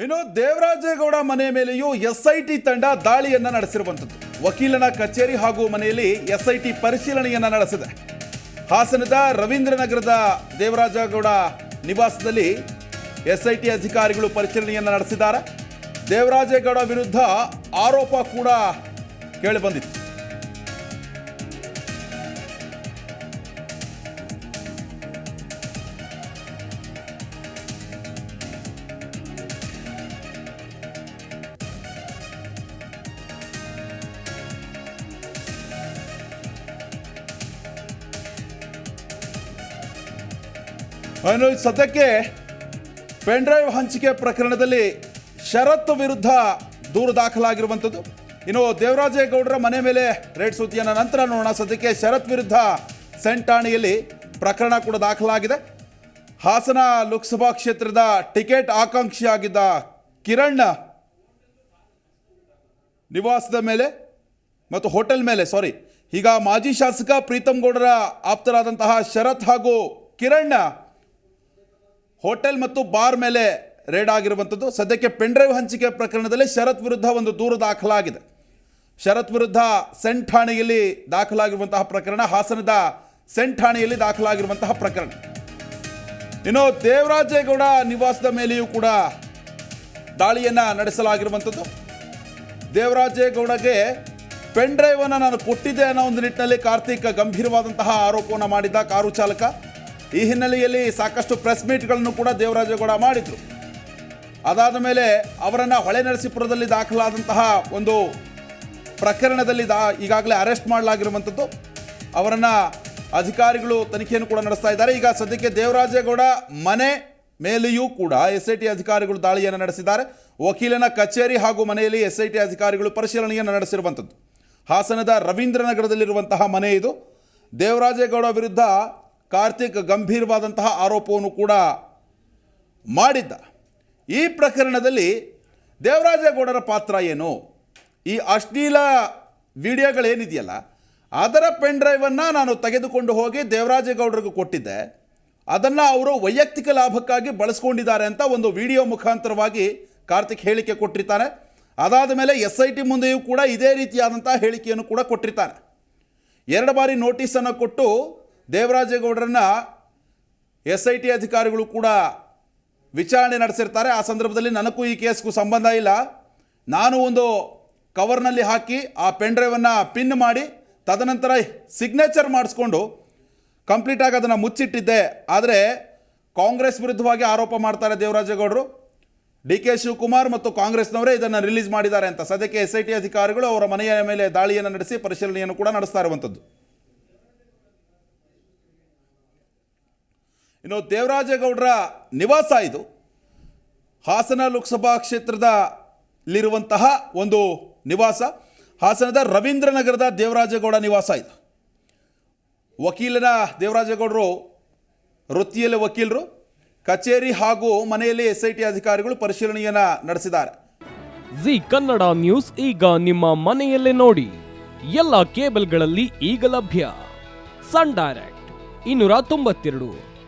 ಇನ್ನು ದೇವರಾಜೇಗೌಡ ಮನೆ ಮೇಲೆಯೂ ಎಸ್ಐಟಿ ತಂಡ ದಾಳಿಯನ್ನ ನಡೆಸಿರುವಂಥದ್ದು. ವಕೀಲನ ಕಚೇರಿ ಹಾಗೂ ಮನೆಯಲ್ಲಿ ಎಸ್ಐಟಿ ಪರಿಶೀಲನೆಯನ್ನ ನಡೆಸಿದೆ. ಹಾಸನದ ರವೀಂದ್ರನಗರದ ದೇವರಾಜೇಗೌಡ ನಿವಾಸದಲ್ಲಿ ಎಸ್ಐಟಿ ಅಧಿಕಾರಿಗಳು ಪರಿಶೀಲನೆಯನ್ನ ನಡೆಸಿದ್ದಾರೆ. ದೇವರಾಜೇಗೌಡ ವಿರುದ್ಧ ಆರೋಪ ಕೂಡ ಕೇಳಿಬಂದಿತ್ತು ಇನ್ನು ಸದ್ಯಕ್ಕೆ ಪೆನ್ ಡ್ರೈವ್ ಹಂಚಿಕೆ ಪ್ರಕರಣದಲ್ಲಿ ಶರತ್ ವಿರುದ್ಧ ದೂರು ದಾಖಲಾಗಿರುವಂಥದ್ದು. ಇನ್ನು ದೇವರಾಜೇಗೌಡರ ಮನೆ ಮೇಲೆ ರೇಡ್ ಸುದ್ದಿಯನ್ನು ನಂತರ ನೋಡೋಣ. ಸದ್ಯಕ್ಕೆ ಶರತ್ ವಿರುದ್ಧ ಸೆಂಟ್ ಠಾಣೆಯಲ್ಲಿ ಪ್ರಕರಣ ಕೂಡ ದಾಖಲಾಗಿದೆ. ಹಾಸನ ಲೋಕಸಭಾ ಕ್ಷೇತ್ರದ ಟಿಕೆಟ್ ಆಕಾಂಕ್ಷಿಯಾಗಿದ್ದ ಕಿರಣ್ ನಿವಾಸದ ಮೇಲೆ ಮತ್ತು ಹೋಟೆಲ್ ಮೇಲೆ ಸಾರಿ ಈಗ ಮಾಜಿ ಶಾಸಕ ಪ್ರೀತಮ್ ಗೌಡರ ಆಪ್ತರಾದಂತಹ ಶರತ್ ಹಾಗೂ ಕಿರಣ್ ಹೋಟೆಲ್ ಮತ್ತು ಬಾರ್ ಮೇಲೆ ರೇಡ್ ಆಗಿರುವಂಥದ್ದು. ಸದ್ಯಕ್ಕೆ ಪೆಂಡ್ರೈವ್ ಹಂಚಿಕೆ ಪ್ರಕರಣದಲ್ಲಿ ಶರತ್ ವಿರುದ್ಧ ಒಂದು ದೂರು ದಾಖಲಾಗಿದೆ. ಶರತ್ ವಿರುದ್ಧ ಸೆಂಟ್ ಠಾಣೆಯಲ್ಲಿ ದಾಖಲಾಗಿರುವಂತಹ ಪ್ರಕರಣ, ಹಾಸನದ ಸೆಂಟ್ ಠಾಣೆಯಲ್ಲಿ ದಾಖಲಾಗಿರುವಂತಹ ಪ್ರಕರಣ. ಇನ್ನು ದೇವರಾಜೇಗೌಡ ನಿವಾಸದ ಮೇಲೆಯೂ ಕೂಡ ದಾಳಿಯನ್ನ ನಡೆಸಲಾಗಿರುವಂಥದ್ದು. ದೇವರಾಜೇಗೌಡಗೆ ಪೆನ್ ಡ್ರೈವನ್ನು ನಾನು ಕೊಟ್ಟಿದ್ದೆ ಅನ್ನೋ ಒಂದು ನಿಟ್ಟಿನಲ್ಲಿ ಕಾರ್ತಿಕ್ ಗಂಭೀರವಾದಂತಹ ಆರೋಪವನ್ನು ಮಾಡಿದ್ದ ಕಾರು ಚಾಲಕ. ಈ ಹಿನ್ನೆಲೆಯಲ್ಲಿ ಸಾಕಷ್ಟು ಪ್ರೆಸ್ ಮೀಟ್ಗಳನ್ನು ಕೂಡ ದೇವರಾಜೇಗೌಡ ಮಾಡಿದ್ರು. ಅದಾದ ಮೇಲೆ ಅವರನ್ನು ಹೊಳೆ ನರಸೀಪುರದಲ್ಲಿ ದಾಖಲಾದಂತಹ ಒಂದು ಪ್ರಕರಣದಲ್ಲಿ ದಾ ಈಗಾಗಲೇ ಅರೆಸ್ಟ್ ಮಾಡಲಾಗಿರುವಂಥದ್ದು. ಅವರನ್ನು ಅಧಿಕಾರಿಗಳು ತನಿಖೆಯನ್ನು ಕೂಡ ನಡೆಸ್ತಾ ಇದ್ದಾರೆ. ಈಗ ಸದ್ಯಕ್ಕೆ ದೇವರಾಜೇಗೌಡ ಮನೆ ಮೇಲೆಯೂ ಕೂಡ ಎಸ್ ಐ ಟಿ ಅಧಿಕಾರಿಗಳು ದಾಳಿಯನ್ನು ನಡೆಸಿದ್ದಾರೆ. ವಕೀಲನ ಕಚೇರಿ ಹಾಗೂ ಮನೆಯಲ್ಲಿ ಎಸ್ ಐ ಟಿ ಅಧಿಕಾರಿಗಳು ಪರಿಶೀಲನೆಯನ್ನು ನಡೆಸಿರುವಂಥದ್ದು. ಹಾಸನದ ರವೀಂದ್ರನಗರದಲ್ಲಿರುವಂತಹ ಮನೆ ಇದು. ದೇವರಾಜೇಗೌಡ ವಿರುದ್ಧ ಕಾರ್ತಿಕ್ ಗಂಭೀರವಾದಂತಹ ಆರೋಪವನ್ನು ಕೂಡ ಮಾಡಿದ್ದ. ಈ ಪ್ರಕರಣದಲ್ಲಿ ದೇವರಾಜೇಗೌಡರ ಪಾತ್ರ ಏನು? ಈ ಅಶ್ಲೀಲ ವಿಡಿಯೋಗಳೇನಿದೆಯಲ್ಲ, ಅದರ ಪೆನ್ ಡ್ರೈವನ್ನು ನಾನು ತೆಗೆದುಕೊಂಡು ಹೋಗಿ ದೇವರಾಜೇಗೌಡರಿಗೂ ಕೊಟ್ಟಿದ್ದೆ. ಅದನ್ನು ಅವರು ವೈಯಕ್ತಿಕ ಲಾಭಕ್ಕಾಗಿ ಬಳಸ್ಕೊಂಡಿದ್ದಾರೆ ಅಂತ ಒಂದು ವಿಡಿಯೋ ಮುಖಾಂತರವಾಗಿ ಕಾರ್ತಿಕ್ ಹೇಳಿಕೆ ಕೊಟ್ಟಿರ್ತಾನೆ. ಅದಾದ ಮೇಲೆ ಎಸ್ ಐ ಟಿ ಮುಂದೆಯೂ ಕೂಡ ಇದೇ ರೀತಿಯಾದಂಥ ಹೇಳಿಕೆಯನ್ನು ಕೂಡ ಕೊಟ್ಟಿರ್ತಾನೆ. ಎರಡು ಬಾರಿ ನೋಟಿಸನ್ನು ಕೊಟ್ಟು ದೇವರಾಜೇಗೌಡರನ್ನ ಎಸ್ ಐ ಟಿ ಅಧಿಕಾರಿಗಳು ಕೂಡ ವಿಚಾರಣೆ ನಡೆಸಿರ್ತಾರೆ. ಆ ಸಂದರ್ಭದಲ್ಲಿ ನನಗೂ ಈ ಕೇಸ್ಗೂ ಸಂಬಂಧ ಇಲ್ಲ. ನಾನು ಒಂದು ಕವರ್ನಲ್ಲಿ ಹಾಕಿ ಆ ಪೆನ್ ಡ್ರೈವನ್ನು ಪಿನ್ ಮಾಡಿ, ತದನಂತರ ಸಿಗ್ನೇಚರ್ ಮಾಡಿಸ್ಕೊಂಡು ಕಂಪ್ಲೀಟಾಗಿ ಅದನ್ನು ಮುಚ್ಚಿಟ್ಟಿದ್ದೆ. ಆದರೆ ಕಾಂಗ್ರೆಸ್ ವಿರುದ್ಧವಾಗಿ ಆರೋಪ ಮಾಡ್ತಾರೆ ದೇವರಾಜೇಗೌಡರು. ಡಿ ಕೆ ಶಿವಕುಮಾರ್ ಮತ್ತು ಕಾಂಗ್ರೆಸ್ನವರೇ ಇದನ್ನು ರಿಲೀಸ್ ಮಾಡಿದ್ದಾರೆ ಅಂತ. ಸದ್ಯಕ್ಕೆ ಎಸ್ ಐ ಟಿ ಅಧಿಕಾರಿಗಳು ಅವರ ಮನೆಯ ಮೇಲೆ ದಾಳಿಯನ್ನು ನಡೆಸಿ ಪರಿಶೀಲನೆಯನ್ನು ಕೂಡ ನಡೆಸ್ತಾ ಇರುವಂಥದ್ದು ಇನ್ನು ದೇವರಾಜೇಗೌಡರ ನಿವಾಸ ಇದು. ಹಾಸನ ಲೋಕಸಭಾ ಕ್ಷೇತ್ರದಲ್ಲಿರುವಂತಹ ಒಂದು ನಿವಾಸ. ಹಾಸನದ ರವೀಂದ್ರನಗರದ ದೇವರಾಜೇಗೌಡ ನಿವಾಸ ಇದು. ವಕೀಲನ ದೇವರಾಜೇಗೌಡರು, ವೃತ್ತಿಯಲ್ಲಿ ವಕೀಲರು, ಕಚೇರಿ ಹಾಗೂ ಮನೆಯಲ್ಲಿ ಎಸ್ ಐ ಟಿ ಅಧಿಕಾರಿಗಳು ಪರಿಶೀಲನೆಯನ್ನು ನಡೆಸಿದ್ದಾರೆ. ಜಿ ಕನ್ನಡ ನ್ಯೂಸ್ ಈಗ ನಿಮ್ಮ ಮನೆಯಲ್ಲೇ ನೋಡಿ. ಎಲ್ಲ ಕೇಬಲ್ಗಳಲ್ಲಿ ಈಗ ಲಭ್ಯ. ಸನ್ ಡೈರೆಕ್ಟ್, ಇನ್ನೂರ ತೊಂಬತ್ತೆರಡು.